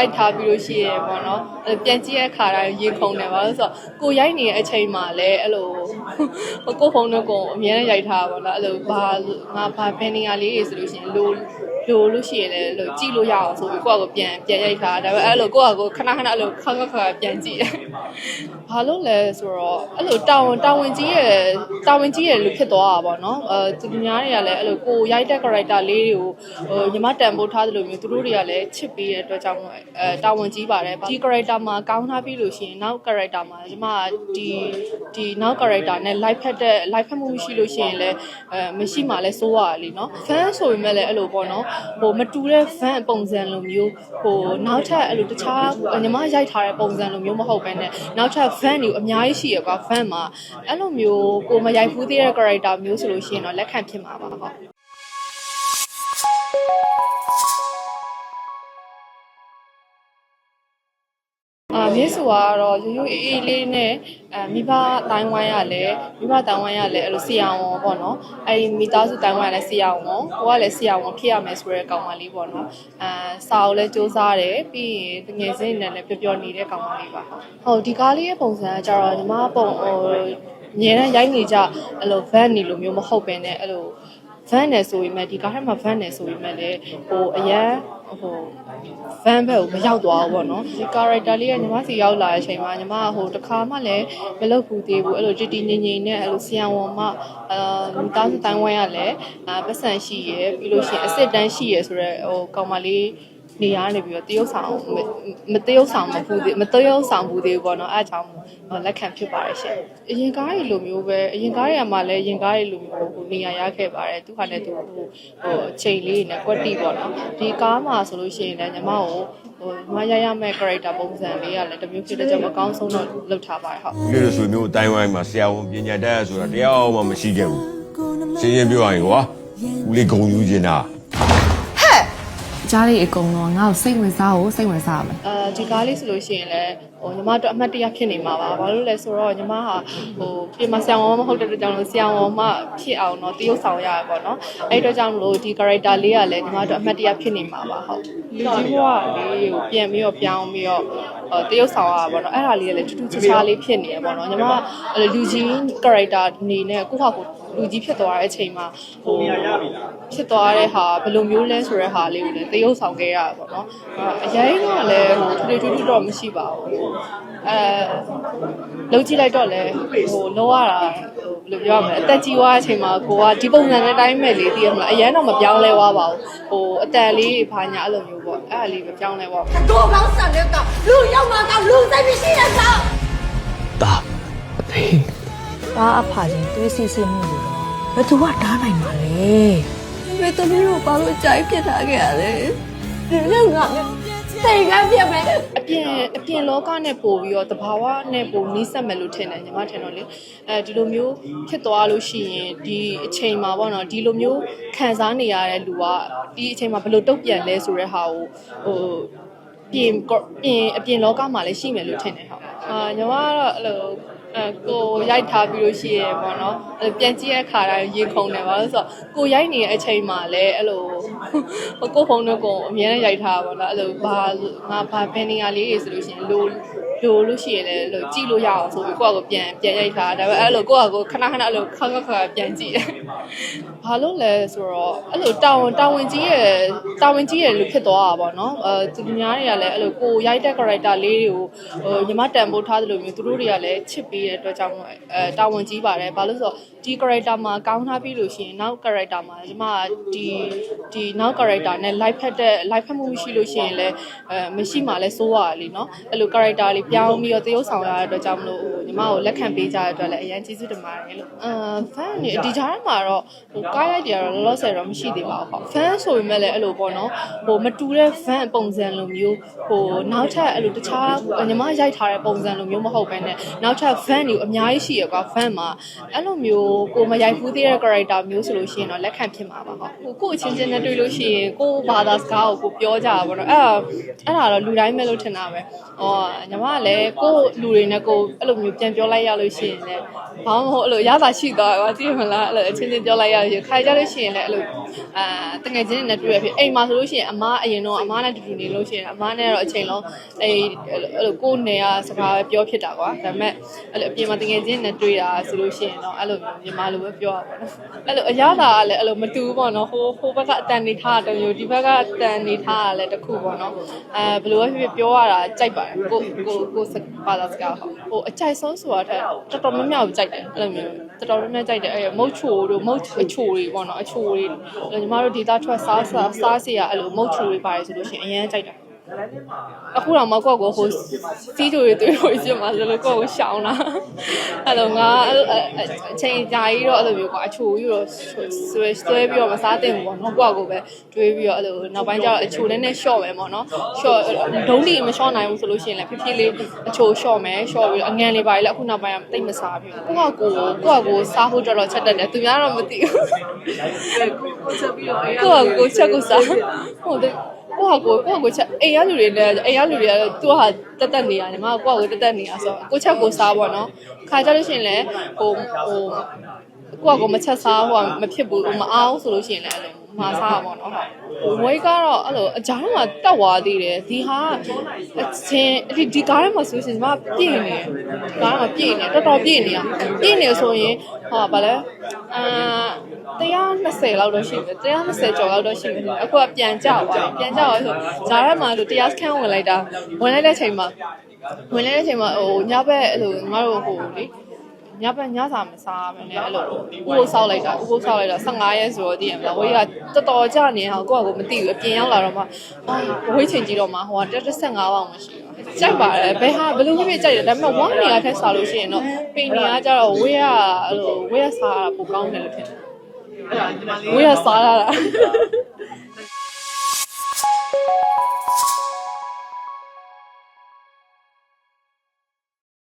ရိုက်ထားပြီးလို့ရှိရင်ပေါ့နော်အဲ့ပြန်ကြည့်ရခါတိုင်းရေခုန်တယ်ပါလို့ဆိုတော့ကိုရိုက်နေတဲ့အချိန်မှာလည်းအဲ့လိုကိုဖုန်းတော့ကိုအများနဲ့ရိုက်ထားပါတော့အဲ့လိုဘာငါဘာဘယ်နေရာလေးတွေဆိုလို့ရှိရင်လို လိုလို့ရှိရင်လည်းအဲ့လိုကြည့်လို့ရအောင်ဆိုပြီးကိုယ့်ကိုပြန်ပြန်ရိုက်ထားဒါပေမဲ့အဲ့လိုကိုယ့်ကိုခဏခဏအဲ့လိုခါခါခါပြန်ကြည့်တယ်ဘာလို့လဲဆိုတော့အဲ့လိုတာဝန်တာဝန်ကြီးရဲ့တာဝန်ကြီးရဲ့လူဖြစ်သွားတာပေါ့နော်အဲသူများတွေကလည်းအဲ့လိုကိုရိုက်တဲ့ character လေးတွေကိုဟိုညီမတန်ဖိုးထားသလိုမျိုးသူတို့တွေကလည်းချစ်ပေးတဲ့အတွက်ကြောင့်မို့အဲတာဝန်ကြီးပါတယ်ဒီ character မှာကောင်းထားပြီလို့ရှိရင်နောက် character မှာညီမဒီဒီနောက် character နဲ့ live ဖက်တဲ့ live ဖက်မှုမရှိလို့ရှိရင်လည်းအဲမရှိမှလည်းစိုးရတယ်လीเนาะ fan ဆိုပေမဲ့လည်းအဲ့လိုပေါ့နော် ဟိုမတူတဲ့ fan ပုံစံလိုမျိုးဟိုနောက်ထပ်အဲ့လိုတခြားညီမရိုက်ထားတဲ့ပုံစံလိုမျိုးမဟုတ်ဘဲနဲ့နောက်ထပ် fan တွေအများကြီးရှိရကွာ fan မှာအဲ့လိုမျိုးကိုမရိုက်ဘူးသေးတဲ့ character မျိုးဆိုလို့ရှိရင်တော့လက်ခံဖြစ်မှာပါဟုတ် အာမြေဆိုကတော့ရိုးရိုးအေးအေးလေးနဲ့အဲမိဘတိုင်းဝိုင်းရလဲမိဘတိုင်းဝိုင်းရလဲအဲ့လိုဆရာဝန်ပေါ့နော်အဲဒီမိသားစုတိုင်းဝိုင်းရလဲဆရာဝန်ကိုကလည်းဆရာဝန်ဖြစ်ရမယ်ဆိုတဲ့ကောင်မလေးပေါ့နော်အဲစာအုပ်လည်းစူးစမ်းတယ်ပြီးရင်တငယ်ချင်းနဲ့လည်းပျော်ပျော်နေတဲ့ကောင်မလေးပါဟုတ်ဒီကားလေးရဲ့ပုံစံကကြတော့ညီမပုံဟိုညနေရိုက်နေကြအဲ့လို van နေလိုမျိုးမဟုတ်ပင်နဲ့အဲ့လို van နဲ့ဆိုရင်မဲ့ဒီကားထဲမှာ van နဲ့ဆိုရင်မဲ့လေဟိုအရန်ဟို van ဘက်ကိုမရောက်သွားဘူးပေါ့နော်ဒီ character လေးကညီမစီရောက်လာတဲ့အချိန်မှာညီမကဟိုတစ်ခါမှလည်းမလုပ်ဘူးသေးဘူးအဲ့လိုတည်တည်ငြိမ်ငြိမ်နဲ့အဲ့လိုဆီယံဝန်မအာမိသားစုတိုင်းဝိုင်းရလဲအာပတ်စံရှိရယ်ပြီးလို့ရှိရင်အစ်စ်တန်းရှိရယ်ဆိုတော့ဟိုကောင်မလေး နေရနေပြီးတော့တရုတ်ဆောင်မမတရုတ်ဆောင်မဘူးသေးမတရုတ်ဆောင်ဘူးသေးဘူးပေါ့နော်အဲအကြောင်းလက်ခံဖြစ်ပါတယ်ရှင်အရင်ကားတွေလိုမျိုးပဲအရင်ကားတွေကမှလည်းအရင်ကားတွေလိုမျိုးဟိုနေရာရခဲ့ပါတယ်သူကလည်းသူဟိုဟိုအချိန်လေးနဲ့ကွက်တီပေါ့နော်ဒီကားမှာဆိုလို့ရှိရင်လည်းညီမကိုဟိုညီမရရမဲ့ character ပုံစံလေးကလည်းတစ်မျိုးဖြစ်တဲ့ကြောင့်အကောင်းဆုံးတော့လုပ်ထားပါတယ်ဟုတ်ဒီလိုဆိုမျိုးအတိုင်းဝိုင်းမှာဆရာဝန်ပညာတတ်ဆိုတာတရားမှမရှိခဲ့ဘူးရှင်းရှင်းပြောရရင်ကွာဦးလေးဂုံယူနေတာ ကြားလေးအကုန်လုံးငါ့ကိုစိတ်ဝင်စားဖို့စိတ်ဝင်စားရမယ်အဲဒီကားလေးဆိုလို့ရှိရင်လည်းဟိုညီမတို့အမှတ်တရဖြစ်နေမှာပါဘာလို့လဲဆိုတော့ညီမဟာဟိုပြင်မဆရာဝန်မဟုတ်တဲ့အတွက်ကြောင့်လို့ဆရာဝန်မဖြစ်အောင်တော့တရုပ်ဆောင်ရရပေါ့နော်အဲ့အတွက်ကြောင့်မလို့ဒီ character လေးကလည်းညီမတို့အမှတ်တရဖြစ်နေမှာပါဟုတ်လူကြီးဘဝလေးကိုပြန်ပြီးတော့ပြောင်းပြီးတော့ဟိုတရုပ်ဆောင်ရတာပေါ့နော်အဲ့ဒါလေးကလည်းထူးထူးခြားခြားလေးဖြစ်နေရပေါ့နော်ညီမကအဲ့လိုလူကြီး character အနေနဲ့ကိုယ့်ဟာကိုယ် လူကြီးဖြစ်သွားတဲ့အချိန်မှာဟိုဖြစ်သွားတဲ့ဟာဘယ်လိုမျိုးလဲဆိုတဲ့ဟာလေးကိုလည်းသရုပ်ဆောင်ခဲ့ရတာပေါ့နော်အရင်ကလည်းဟိုထွေထွေထွေတော့မရှိပါဘူးအဲလုံးကြည့်လိုက်တော့လဲဟိုလောရတာဟိုဘယ်လိုပြောရမလဲအသက်ကြီးွားအချိန်မှာကိုကဒီပုံစံနဲ့တိုင်းမဲ့လေးသိရမလားအရင်တော့မပြောင်းလဲွားပါဘူးဟိုအတန်လေးဘာညာအဲ့လိုမျိုးပေါ့အဲ့အလေးမပြောင်းလဲွားဘူးတို့ကောင်းဆန်တဲ့ကလူရောက်မှကလူစိတ်မရှိရတော့ဒါအသေး ဖချင်းတွေးစီစီမှုလို့ဘယ်သူကတားနိုင်မှာလဲဘယ်တမီးတို့ဘာလို့ကြိုက်ဖြစ်ထားခဲ့ရလဲဒီလိုငါစိတ်ကပြက်မယ်အပြင်အပြင်လောကနဲ့ပို့ပြီးတော့တဘာဝနဲ့ပို့နီးစပ်မယ်လို့ထင်တယ်ညီမထင်တော့လေအဲဒီလိုမျိုးဖြစ်သွားလို့ရှိရင်ဒီအချိန်မှာပေါ့နော်ဒီလိုမျိုးခံစားနေရတဲ့လူကဒီအချိန်မှာဘယ်လိုတုတ်ပြန်လဲဆိုတဲ့ဟာကိုဟိုပြင်ပြင်အပြင်လောကမှာလည်းရှိမယ်လို့ထင်တယ်ဟုတ်အာညီမကတော့အဲ့လို အဲကိုရိုက်ထားပြီးလို့ရှိရပေါ့နော်အဲ့ပြန်ကြည့်ရခါတိုင်းရေခုန်တယ်ပါလို့ဆိုတော့ကိုရိုက်နေတဲ့အချိန်မှာလည်းအဲ့လိုဟိုကိုဖုန်းတော့ကိုအများနဲ့ရိုက်ထားပါတော့အဲ့လိုဘာငါဘာဘယ်နေရာလေးတွေဆိုလို့ရှိရင်လို လိုလို့ရှိရင်လည်းအဲ့လိုကြည့်လို့ရအောင်ဆိုပြီးကိုယ့်ကိုပြန်ပြန်ရိုက်ထားဒါပေမဲ့အဲ့လိုကိုယ့်ကိုခဏခဏအဲ့လိုခါခါခါပြန်ကြည့်တယ်ဘာလို့လဲဆိုတော့အဲ့လိုတာဝန်တာဝန်ကြီးရဲ့တာဝန်ကြီးရဲ့လူဖြစ်သွားတာပေါ့နော်အဲသူများတွေကလည်းအဲ့လိုကိုရိုက်တဲ့ character လေးတွေကိုဟိုညီမတန်ဖိုးထားသလိုမျိုးသူတို့တွေကလည်းချစ်ပေးတဲ့အတွက်ကြောင့်မို့အဲတာဝန်ကြီးပါတယ်ဘာလို့ဆိုတော့ဒီ character မှာကောင်းထားပြီလို့ရှိရင်နောက် character မှာညီမဒီဒီနောက် character နဲ့ live ဖက်တဲ့ live ဖက်မှုမရှိလို့ရှိရင်လည်းအဲမရှိမှလည်းစိုးရတယ်လीเนาะအဲ့လို character လေး ပြောင်းပြီးတော့သရုပ်ဆောင်ရတဲ့အတွက်ကြောင့်မလို့ဟိုညီမကိုလက်ခံပေးကြတဲ့အတွက်လည်းအရင်ကျေးဇူးတင်ပါတယ်လို့အာ fan နေဒီကြားထဲမှာတော့ဟိုကားလိုက်တွေကတော့လောလောဆယ်တော့မရှိသေးပါဘူးဟုတ် fan ဆိုပေမဲ့လည်းအဲ့လိုပေါ့နော်ဟိုမတူတဲ့ fan ပုံစံလိုမျိုးဟိုနောက်ထပ်အဲ့လိုတခြားညီမရိုက်ထားတဲ့ပုံစံလိုမျိုးမဟုတ်ဘဲနဲ့နောက်ထပ် fan တွေအများကြီးရှိရကွာ fan မှာအဲ့လိုမျိုးကိုမရိုက်ဘူးသေးတဲ့ character မျိုးဆိုလို့ရှိရင်တော့လက်ခံဖြစ်မှာပါဟုတ်ဟိုကိုအချင်းချင်းနဲ့တွေ့လို့ရှိရင်ကိုဘာသာစကားကိုကိုပြောကြတာပေါ့နော်အဲ့ဒါအဲ့ဒါတော့လူတိုင်းပဲလို့ထင်တာပဲဟောညီမကလည်းကိုလူတွေနဲ့ကိုအဲ့လိုမျိုးပြန်ပြောလိုက်ရလို့ရှိရင်လည်းဘာမှမဟုတ်အဲ့လိုရတာရှိသွားကွာသိရမလားအဲ့လိုအချင်းချင်းပြောလိုက်ရလို့ရှိရင်ခါကြလို့ရှိရင်လည်းအဲ့လိုအာတငယ်ချင်းတွေနဲ့တွေ့ရဖြစ်အိမ်မှာဆိုလို့ရှိရင်အမားအရင်တော့အမားနဲ့တူတူနေလို့ရှိရင်အမားနဲ့တော့အချိန်လုံးအဲ့အဲ့လိုကိုယ်နေရစကားပဲပြောဖြစ်တာကွာဒါပေမဲ့အဲ့လိုအပြင်မှာတငယ်ချင်းနဲ့တွေ့တာဆိုလို့ရှိရင်တော့အဲ့လိုမြန်မာလိုပဲပြောရပါတော့အဲ့လိုအရသာကလည်းအဲ့လိုမတူဘူးပေါ့နော်ဟိုဟိုဘက်ကအတန်နေထားတာတစ်မျိုးဒီဘက်ကအတန်နေထားတာလည်းတစ်ခုပေါ့နော်အဲဘယ်လိုပဲဖြစ်ဖြစ်ပြောရတာကြိုက်ပါတယ်ကိုကိုကိုစပါလာစကားဟုတ်ဟိုအကြိုက်ဆုံးဆိုတာထက်တော်တော်များများကိုကြိုက်တယ်အဲ့လိုမျိုးတော်တော်များများကြိုက်တယ်အဲ့မုတ်ချိုတို့မုတ်အချိုတွေပေါ့နော်အချိုတွေအဲ့ညီမတို့ဒေတာထွက်စားစားစားစီရအဲ့လိုမုတ်ချိုတွေပါတယ်ဆိုလို့ရှိရင်အရင်ကြိုက်တယ် အခုတော့မကောက်ကိုဟိုစီးကြိုတွေတွေ့လို့ရှိမှဆိုလို့ကိုယ့်ကိုရှောင်းလာအဲ့လိုငါအဲ့လိုအချိန်ကြာကြီးတော့အဲ့လိုမျိုးကွာအချိုကြီးတော့ဆွဲဆွဲပြီးတော့မစားသင့်ဘူးပေါ့နော်ကိုယ့်ကိုပဲတွေးပြီးတော့အဲ့လိုနောက်ပိုင်းကျတော့အချိုနဲ့နဲ့ရှော့မယ်ပေါ့နော်ရှော့ဒုံးလီမရှော့နိုင်ဘူးဆိုလို့ရှိရင်လည်းဖြည်းဖြည်းလေးအချိုရှော့မယ်ရှော့ပြီးတော့အငန်လေးပါလေအခုနောက်ပိုင်းကတိတ်မစားဘူးကိုယ့်ကိုကိုယ့်ကိုစားဖို့တော်တော်ချက်တက်တယ်သူများတော့မသိဘူးကိုချက်ပြီးတော့အေးကိုယ့်ကိုချက်ကိုစားဟုတ်တယ် ကိုယ့်ကိုကိုယ့်ကိုချက်အိမ်ရလူတွေလည်းအိမ်ရလူတွေကတော့သူကတက်တက်နေရတယ်မကကိုယ့်ကိုတက်တက်နေရဆိုကိုချက်ကိုစားပေါ့နော်ခါကြလို့ရှိရင်လည်းဟိုဟိုကိုယ့်ကိုမချက်စားဟိုမဖြစ်ဘူးမအားဆိုလို့ရှိရင်လည်းအဲ့လိုမစားပါတော့ဟုတ်ဝိတ်ကတော့အဲ့လိုအကြားထဲမှာတက်သွားသေးတယ်ဒီဟာအချင်းဒီဒီကားထဲမှာဆိုရှင်ကျွန်မပြည့်နေကားထဲမှာပြည့်နေတော်တော်ပြည့်နေရပြည့်နေဆိုရင်ဟာဗာလဲအာ 120လောက်တော့ရှိတယ်120ကျော်လောက်တော့ရှိတယ်အခုကပြန်ကြသွားတယ်ပြန်ကြသွားဆိုဂျားထဲမှာဆိုတရားစခန်းဝင်လိုက်တာဝင်လိုက်တဲ့ချိန်မှာဝင်လိုက်တဲ့ချိန်မှာဟိုညဘက်အဲ့လိုငါတို့ဟိုလေညဘက်ညစာမစားဘဲနဲ့အဲ့လိုဥပုသ်ဆောက်လိုက်တာဥပုသ်ဆောက်လိုက်တာ15ရက်ဆိုတော့တည်ရမလားဝေးကတော်တော်ကြာနေအောင်ကိုယ့်အကိုမသိဘူးအပြင်ရောက်လာတော့မှအာဝေးချိန်ကြီးတော့မှဟိုက115ပေါင်မရှိဘူးကြိုက်ပါတယ်ဘယ်ဟာဘယ်လိုဖြစ်ဖြစ်ကြိုက်တယ်ဒါပေမဲ့ဝါနေရထက်စားလို့ရှိရင်တော့ပိန်နေကကြတော့ဝေးကအဲ့လိုဝေးကစားတာပိုကောင်းတယ်လို့ထင်တယ် ဝေးကစားရတာ